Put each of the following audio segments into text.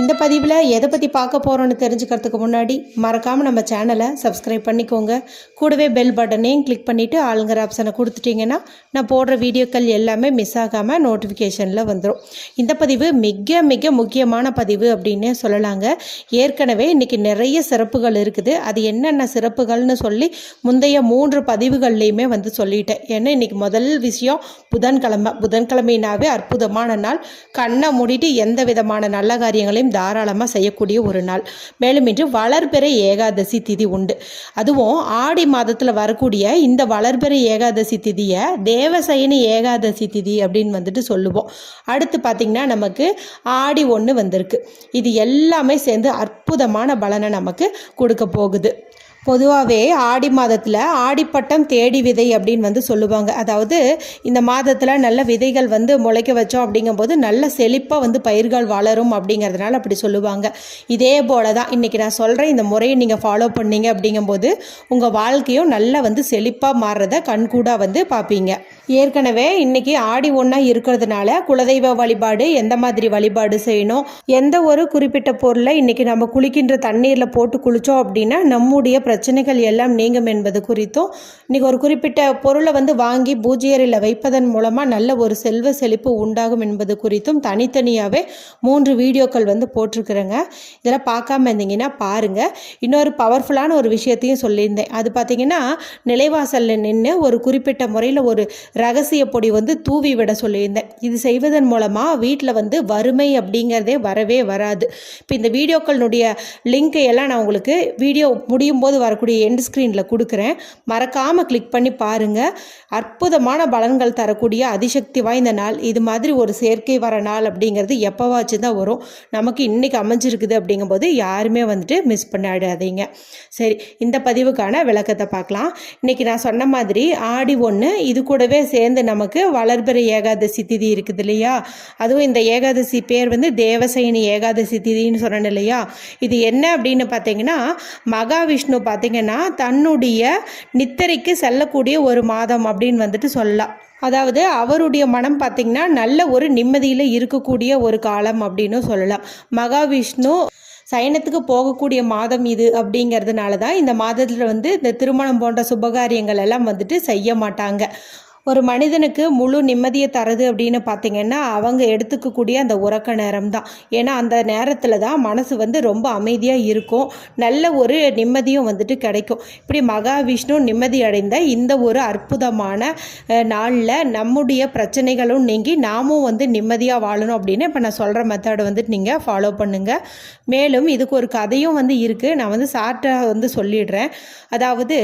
இந்த பதிவில் எதை பற்றி பார்க்க போகிறோன்னு தெரிஞ்சுக்கிறதுக்கு முன்னாடி மறக்காமல் நம்ம சேனலை சப்ஸ்கிரைப் பண்ணிக்கோங்க. கூடவே பெல் பட்டனையும் கிளிக் பண்ணிவிட்டு ஆளுங்கிற ஆப்ஷனை கொடுத்துட்டிங்கன்னா நான் போடுற வீடியோக்கள் எல்லாமே மிஸ் ஆகாமல் நோட்டிஃபிகேஷனில் வந்துடும் இந்த பதிவு மிக மிக முக்கியமான பதிவு அப்படின்னே சொல்லலாங்க. ஏற்கனவே இன்றைக்கி நிறைய சிறப்புகள் இருக்குது. அது என்னென்ன சிறப்புகள்னு சொல்லி முந்தைய மூன்று பதிவுகள்லையுமே வந்து சொல்லிட்டேன். ஏன்னா இன்றைக்கி முதல் விஷயம் புதன்கிழமை. புதன்கிழமைனாவே அற்புதமான நாள். கண்ணை மூடிட்டு எந்த விதமான நல்ல காரியங்களையும் தாராளமாக செய்யக்கூடிய ஒரு நாள். மேலும் இன்று வளர்பிறை ஏகாதசி திதி உண்டு. அதுவும் ஆடி மாதத்தில் வரக்கூடிய இந்த வளர்பிறை ஏகாதசி திதியை தேவசயனி ஏகாதசி திதி அப்படின்னு வந்துட்டு சொல்லுவோம். அடுத்து பார்த்திங்கன்னா நமக்கு ஆடி ஒன்று வந்திருக்கு. இது எல்லாமே சேர்ந்து அற்புதமான பலனை நமக்கு கொடுக்க போகுது. பொதுவாகவே ஆடி மாதத்தில் ஆடிப்பட்டம் தேடி விதை அப்படின்னு வந்து சொல்லுவாங்க. அதாவது இந்த மாதத்தில் நல்ல விதைகள் வந்து முளைக்க வச்சோம் அப்படிங்கும்போது நல்ல செழிப்பாக வந்து பயிர்கள் வளரும் அப்படிங்கிறதுனால அப்படி சொல்லுவாங்க. இதே போல தான் இன்றைக்கி நான் சொல்கிறேன் இந்த முறையை நீங்கள் ஃபாலோ பண்ணீங்க அப்படிங்கும்போது உங்கள் வாழ்க்கையும் நல்லா வந்து செழிப்பாக மாறுறத கண்கூடாக வந்து பார்ப்பீங்க ஏற்கனவே இன்னைக்கு ஆடி ஒன்றா இருக்கிறதுனால குலதெய்வ வழிபாடு எந்த மாதிரி வழிபாடு செய்யணும் எந்த ஒரு குறிப்பிட்ட பொருளை இன்னைக்கு நம்ம குளிக்கின்ற தண்ணீரில் போட்டு குளித்தோம் அப்படின்னா நம்முடைய பிரச்சனைகள் எல்லாம் நீங்கும் என்பது குறித்தும் இன்றைக்கி ஒரு குறிப்பிட்ட பொருளை வந்து வாங்கி பூஜை வைப்பதன் மூலமாக நல்ல ஒரு செல்வ செழிப்பு உண்டாகும் என்பது குறித்தும் தனித்தனியாகவே மூன்று வீடியோக்கள் வந்து போட்டிருக்கிறேங்க. இதெல்லாம் பார்க்காம இருந்தீங்கன்னா பாருங்கள் இன்னொரு பவர்ஃபுல்லான ஒரு விஷயத்தையும் சொல்லியிருந்தேன். அது பார்த்தீங்கன்னா நிலைவாசலில் நின்று ஒரு குறிப்பிட்ட முறையில் ஒரு ரகசிய பொடி வந்து தூவி விட சொல்லியிருந்தேன். இது செய்வதன் மூலமாக வீட்டில் வந்து வறுமை அப்படிங்கிறதே வரவே வராது. இப்போ இந்த வீடியோக்களினுடைய லிங்க்கை எல்லாம் நான் உங்களுக்கு வீடியோ முடியும் போது வரக்கூடிய எண்ட் ஸ்க்ரீனில் கொடுக்குறேன். மறக்காமல் கிளிக் பண்ணி பாருங்கள் அற்புதமான பலன்கள் தரக்கூடிய அதிசக்தி வாய்ந்த நாள். இது மாதிரி ஒரு செயற்கை வர நாள் அப்படிங்கிறது எப்போவாச்சும் தான் வரும். நமக்கு இன்றைக்கி அமைஞ்சிருக்குது அப்படிங்கும்போது யாருமே வந்துட்டு மிஸ் பண்ணிடாதீங்க. சரி இந்த பதிவுக்கான விளக்கத்தை பார்க்கலாம். இன்றைக்கி நான் சொன்ன மாதிரி ஆடி ஒன்று இது கூடவே சேர்ந்து நமக்கு வளர்பிற ஏகாதசி திதி இருக்குது இல்லையா? அதுவும் இந்த ஏகாதசி பேர் வந்து தேவசைனி ஏகாதசி திதின்னு சொன்னேன் இல்லையா? இது என்ன அப்படின்னு பார்த்தீங்கன்னா மகாவிஷ்ணு பார்த்தீங்கன்னா தன்னுடைய நித்திரைக்கு செல்லக்கூடிய ஒரு மாதம் அப்படின்னு வந்துட்டு சொல்லலாம். அதாவது அவருடைய மனம் பார்த்திங்கன்னா நல்ல ஒரு நிம்மதியில் இருக்கக்கூடிய ஒரு காலம் அப்படின்னு சொல்லலாம். மகாவிஷ்ணு சயனத்துக்கு போகக்கூடிய மாதம் இது அப்படிங்கிறதுனால தான் இந்த மாதத்தில் வந்து இந்த திருமணம் போன்ற சுபகாரியங்கள் எல்லாம் வந்துட்டு செய்ய மாட்டாங்க. ஒரு மனிதனுக்கு முழு நிம்மதியை தருது அப்படின்னு பார்த்தீங்கன்னா அவங்க எடுத்துக்கக்கூடிய அந்த உறக்க நேரம் தான் ஏன்னா அந்த நேரத்தில் தான் மனசு வந்து ரொம்ப அமைதியாக இருக்கும். நல்ல ஒரு நிம்மதியும் வந்துட்டு கிடைக்கும். இப்படி மகாவிஷ்ணு நிம்மதி அடைந்த இந்த ஒரு அற்புதமான நாளில் நம்முடைய பிரச்சனைகளும் நீங்கி நாமும் வந்து நிம்மதியாக வாழணும் அப்படின்னு இப்போ நான் சொல்கிற மெத்தடை வந்துட்டு நீங்கள் ஃபாலோ பண்ணுங்கள் மேலும் இதுக்கு ஒரு கதையும் வந்து இருக்குது நான் வந்து சார்ட்டாக வந்து சொல்லிடுறேன். அதாவது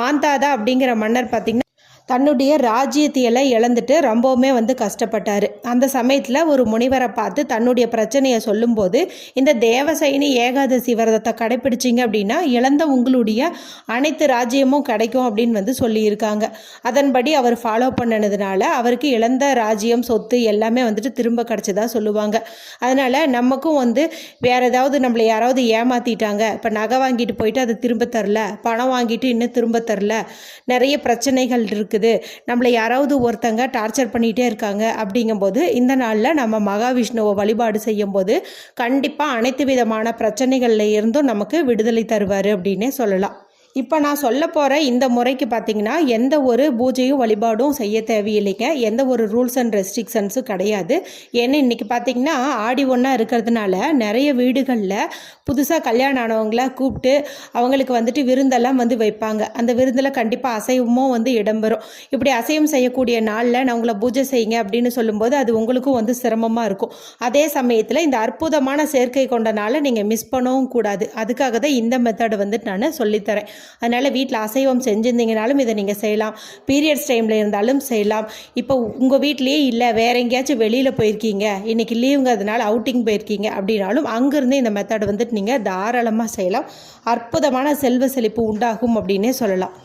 மாந்தாதா அப்படிங்கிற மன்னர் பார்த்திங்கன்னா தன்னுடைய ராஜ்யத்தையெல்லாம் இழந்துட்டு ரொம்பவுமே வந்து கஷ்டப்பட்டார். அந்த சமயத்தில் ஒரு முனிவரை பார்த்து தன்னுடைய பிரச்சனையை சொல்லும்போது இந்த தேவசைனி ஏகாதசி விரதத்தை கடைப்பிடிச்சிங்க அப்படின்னா இழந்த உங்களுடைய அனைத்து ராஜ்யமும் கிடைக்கும் அப்படின்னு வந்து சொல்லியிருக்காங்க. அதன்படி அவர் ஃபாலோ பண்ணினதுனால அவருக்கு இழந்த ராஜ்யம் சொத்து எல்லாமே வந்துட்டு திரும்ப கிடச்சதா சொல்லுவாங்க. அதனால் நமக்கும் வந்து வேறு ஏதாவது நம்மளை யாராவது ஏமாற்றிட்டாங்க இப்போ நகை வாங்கிட்டு போயிட்டு அதை திரும்ப தரல பணம் வாங்கிட்டு இன்னும் திரும்ப தரல நிறைய பிரச்சனைகள் இருக்குது. இருக்குது. நம்மளை யாராவது ஒருத்தங்க டார்ச்சர் பண்ணிகிட்டே இருக்காங்க அப்படிங்கும்போது இந்த நாளில் நம்ம மகாவிஷ்ணுவை வழிபாடு செய்யும்போது கண்டிப்பாக அனைத்து விதமான பிரச்சனைகளில் இருந்தும் நமக்கு விடுதலை தருவார் அப்படின்னே சொல்லலாம். இப்போ நான் சொல்ல போகிற இந்த முறைக்கு பார்த்தீங்கன்னா எந்த ஒரு பூஜையும் வழிபாடும் செய்ய தேவையில்லைங்க. எந்த ஒரு ரூல்ஸ் அண்ட் ரெஸ்ட்ரிக்ஷன்ஸும் கிடையாது. ஏன்னா இன்றைக்கி பார்த்தீங்கன்னா ஆடி ஒன்றா இருக்கிறதுனால நிறைய வீடுகளில் புதுசாக கல்யாணம் ஆனவங்கள கூப்பிட்டு அவங்களுக்கு வந்துட்டு விருந்தெல்லாம் வந்து வைப்பாங்க. அந்த விருந்தில் கண்டிப்பாக அசைவமும் வந்து இடம்பெறும். இப்படி அசைவம் செய்யக்கூடிய நாளில் நான் உங்களை பூஜை செய்யுங்க அப்படின்னு சொல்லும்போது அது உங்களுக்கும் வந்து சிரமமாக இருக்கும். அதே சமயத்தில் இந்த அற்புதமான சேர்க்கை கொண்டனால நீங்கள் மிஸ் பண்ணவும் கூடாது. அதுக்காக தான் இந்த மெத்தடை வந்துட்டு நான் சொல்லித்தரேன். அதனால் வீட்டில் அசைவம் செஞ்சுருந்தீங்கனாலும் இதை நீங்கள் செய்யலாம். பீரியட்ஸ் டைமில் இருந்தாலும் செய்யலாம். இப்போ உங்கள் வீட்லேயே இல்லை வேற எங்கேயாச்சும் வெளியில் போயிருக்கீங்க இன்றைக்கி லீவுங்கிறதுனால அவுட்டிங் போயிருக்கீங்க அப்படின்னாலும் அங்கேருந்து இந்த மெத்தட் வந்துட்டு நீங்கள் தாராளமாக செய்யலாம். அற்புதமான செல்வ செழிப்பு உண்டாகும் அப்படின்னே சொல்லலாம்.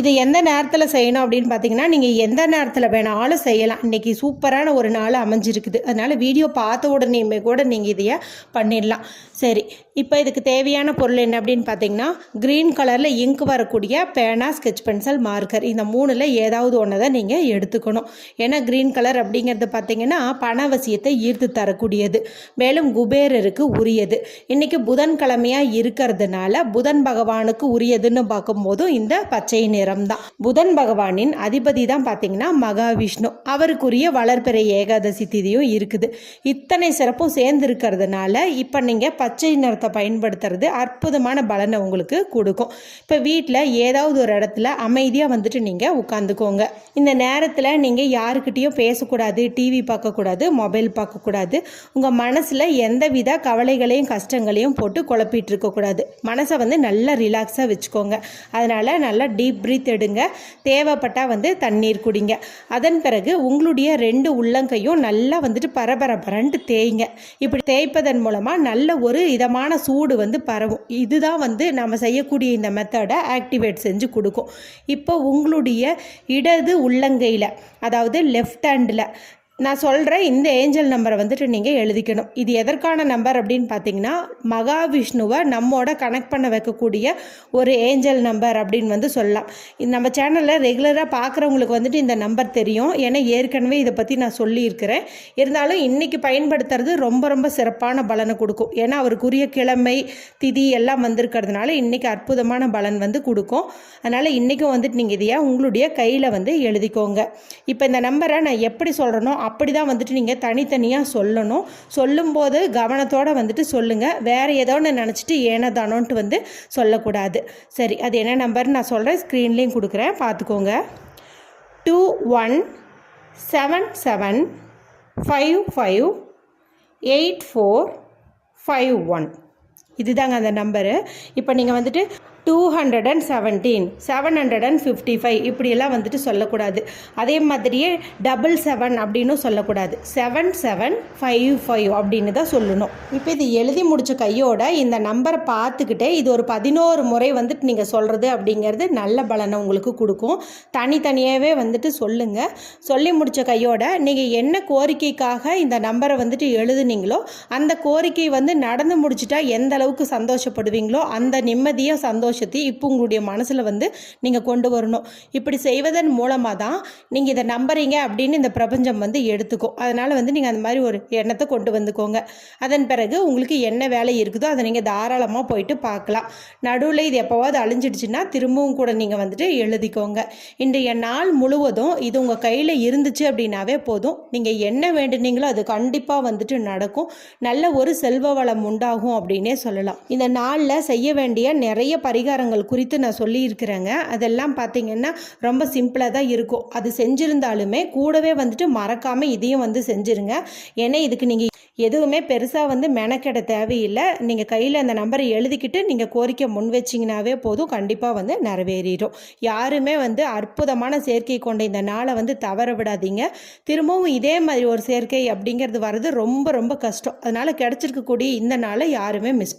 இது எந்த நேரத்தில் செய்யணும் அப்படின்னு பார்த்தீங்கன்னா நீங்கள் எந்த நேரத்தில் வேணாலும் செய்யலாம். இன்றைக்கி சூப்பரான ஒரு நாள் அமைஞ்சிருக்குது. அதனால் வீடியோ பார்த்த உடனேயுமே கூட நீங்கள் இதைய பண்ணிடலாம். சரி இப்போ இதுக்கு தேவையான பொருள் என்ன அப்படின்னு பார்த்தீங்கன்னா க்ரீன் கலரில் இங்க் வரக்கூடிய பேனா ஸ்கெச் பென்சில் மார்க்கர் இந்த மூணில் ஏதாவது ஒன்று தான் நீங்கள் எடுத்துக்கணும். ஏன்னா க்ரீன் கலர் அப்படிங்கிறது பார்த்தீங்கன்னா பணவசியத்தை ஈர்த்து தரக்கூடியது. மேலும் குபேரருக்கு உரியது. இன்றைக்கி புதன்கிழமையாக இருக்கிறதுனால புதன் பகவானுக்கு உரியதுன்னு பார்க்கும்போதும் இந்த பச்சை நிறம் தான் புதன் பகவானின் அதிபதி தான் பார்த்தீங்கன்னா மகாவிஷ்ணு. அவருக்குரிய வளர்பிறை ஏகாதசி திதியும் இருக்குது. இத்தனை சிறப்பும் சேர்ந்து இருக்கிறதுனால இப்போ நீங்கள் பச்சை நிறத்தை பயன்படுத்துறது அற்புதமான பலனை உங்களுக்கு கொடுக்கும். இப்போ வீட்டில் ஏதாவது ஒரு இடத்துல அமைதியாக வந்துட்டு நீங்கள் உட்காந்துக்கோங்க இந்த நேரத்தில் நீங்கள் யாருக்கிட்டேயும் பேசக்கூடாது டிவி பார்க்கக்கூடாது மொபைல் பார்க்கக்கூடாது. உங்கள் மனசில் எந்தவித கவலைகளையும் கஷ்டங்களையும் போட்டு குழப்பிட்டு இருக்கக்கூடாது. மனசை வந்து நல்லா ரிலாக்ஸாக வச்சுக்கோங்க. அதனால் நல்லா டீப் பிரித்தெடுங்க தேவைப்பட்டால் வந்து தண்ணீர் குடிங்க. அதன் பிறகு உங்களுடைய ரெண்டு உள்ளங்கையும் நல்லா வந்துட்டு பரபரபரன்ட்டு தேய்ங்க. இப்படி தேய்ப்பதன் மூலமாக நல்ல ஒரு இதமான சூடு வந்து பரவும். இதுதான் வந்து நம்ம செய்யக்கூடிய இந்த மெத்தடை ஆக்டிவேட் செஞ்சு கொடுக்கும். இப்போ உங்களுடைய இடது உள்ளங்கையில் அதாவது லெஃப்ட் ஹேண்டில் நான் சொல்கிறேன் இந்த ஏஞ்சல் நம்பரை வந்துட்டு நீங்கள் எழுதிக்கணும். இது எதற்கான நம்பர் அப்படின்னு பார்த்தீங்கன்னா மகாவிஷ்ணுவை நம்மோட கனெக்ட் பண்ண வைக்கக்கூடிய ஒரு ஏஞ்சல் நம்பர் அப்படின்னு வந்து சொல்லலாம். நம்ம சேனலில் ரெகுலராக பார்க்குறவங்களுக்கு வந்துட்டு இந்த நம்பர் தெரியும். ஏன்னா ஏற்கனவே இதை பற்றி நான் சொல்லியிருக்கிறேன். இருந்தாலும் இன்றைக்கி பயன்படுத்துறது ரொம்ப ரொம்ப சிறப்பான பலனை கொடுக்கும். ஏன்னா அவருக்குரிய கிழமை திதி எல்லாம் வந்திருக்கிறதுனால இன்றைக்கி அற்புதமான பலன் வந்து கொடுக்கும். அதனால் இன்றைக்கும் வந்துட்டு நீங்கள் இதையா உங்களுடைய கையில் வந்து எழுதிக்கோங்க. இப்போ இந்த நம்பரை நான் எப்படி சொல்கிறேனோ அப்படி தான் வந்துட்டு நீங்கள் தனித்தனியாக சொல்லணும். சொல்லும்போது கவனத்தோடு வந்துட்டு சொல்லுங்கள் வேறு ஏதோ ஒன்று நினச்சிட்டு ஏனதானோன்ட்டு வந்து சொல்லக்கூடாது. சரி அது என்ன நம்பர் நான் சொல்கிறேன் ஸ்க்ரீன்லேயும் கொடுக்குறேன். பார்த்துக்கோங்க. Two one seven seven five five eight four five one இதுதாங்க அந்த நம்பரு இப்போ நீங்கள் வந்துட்டு two hundred and seventeen seven hundred and fifty five இப்படியெல்லாம் வந்துட்டு சொல்லக்கூடாது. அதே மாதிரியே டபுள் செவன் அப்படின்னு சொல்லக்கூடாது. செவன் செவன் ஃபைவ் ஃபைவ் அப்படின்னு தான் சொல்லணும். இப்போ இது எழுதி முடித்த கையோட இந்த நம்பரை பார்த்துக்கிட்டே இது ஒரு பதினோரு முறை வந்துட்டு நீங்கள் சொல்கிறது அப்படிங்கிறது நல்ல பலனை உங்களுக்கு கொடுக்கும். தனித்தனியாகவே வந்துட்டு சொல்லுங்கள் சொல்லி முடித்த கையோட நீங்கள் என்ன கோரிக்கைக்காக இந்த நம்பரை வந்துட்டு எழுதுனீங்களோ அந்த கோரிக்கை வந்து நடந்து முடிச்சிட்டா எந்த அளவுக்கு சந்தோஷப்படுவீங்களோ அந்த நிம்மதியும் சந்தோஷத்தையும் இப்போ உங்களுடைய மனசில் வந்து நீங்கள் கொண்டு வரணும். இப்படி செய்வதன் மூலமாக தான் நீங்கள் இதை நம்புறீங்க அப்படின்னு இந்த பிரபஞ்சம் வந்து எடுத்துக்கும். அதனால் வந்து நீங்கள் அந்த மாதிரி ஒரு எண்ணத்தை கொண்டு வந்துக்கோங்க. அதன் பிறகு உங்களுக்கு என்ன வேலை இருக்குதோ அதை நீங்கள் தாராளமாக போயிட்டு பார்க்கலாம். நடுவில் இது எப்போவாவது அழிஞ்சிடுச்சுன்னா திரும்பவும் கூட நீங்கள் வந்துட்டு எழுதிக்கோங்க. இன்றைய நாள் முழுவதும் இது உங்கள் கையில் இருந்துச்சு அப்படின்னாவே போதும். நீங்கள் என்ன வேண்டுனீங்களோ அது கண்டிப்பாக வந்துட்டு நடக்கும். நல்ல ஒரு செல்வ வளம் உண்டாகும் அப்படின்னே சொல்லலாம். இந்த நாளில் செய்ய வேண்டிய நிறைய பரிகாரங்கள் குறித்து நான் சொல்லியிருக்கிறேங்க. அதெல்லாம் பார்த்தீங்கன்னா ரொம்ப சிம்பிளாக தான் இருக்கும். அது செஞ்சுருந்தாலுமே கூடவே வந்துட்டு மறக்காமல் இதையும் வந்து செஞ்சுருங்க. ஏன்னா இதுக்கு நீங்கள் எதுவுமே பெருசாக வந்து மெனக்கெட தேவையில்லை. நீங்கள் கையில் அந்த நம்பரை எழுதிக்கிட்டு நீங்கள் கோரிக்கை முன் வச்சிங்கனாவே போதும். கண்டிப்பாக வந்து நிறைவேறிடும். யாருமே வந்து அற்புதமான சேர்க்கை கொண்ட இந்த நாளை வந்து தவற விடாதீங்க. திரும்பவும் இதே மாதிரி ஒரு சேர்க்கை அப்படிங்கிறது வர்றது ரொம்ப ரொம்ப கஷ்டம். அதனால் கிடச்சிருக்கக்கூடிய இந்த நாளை யாருமே மிஸ்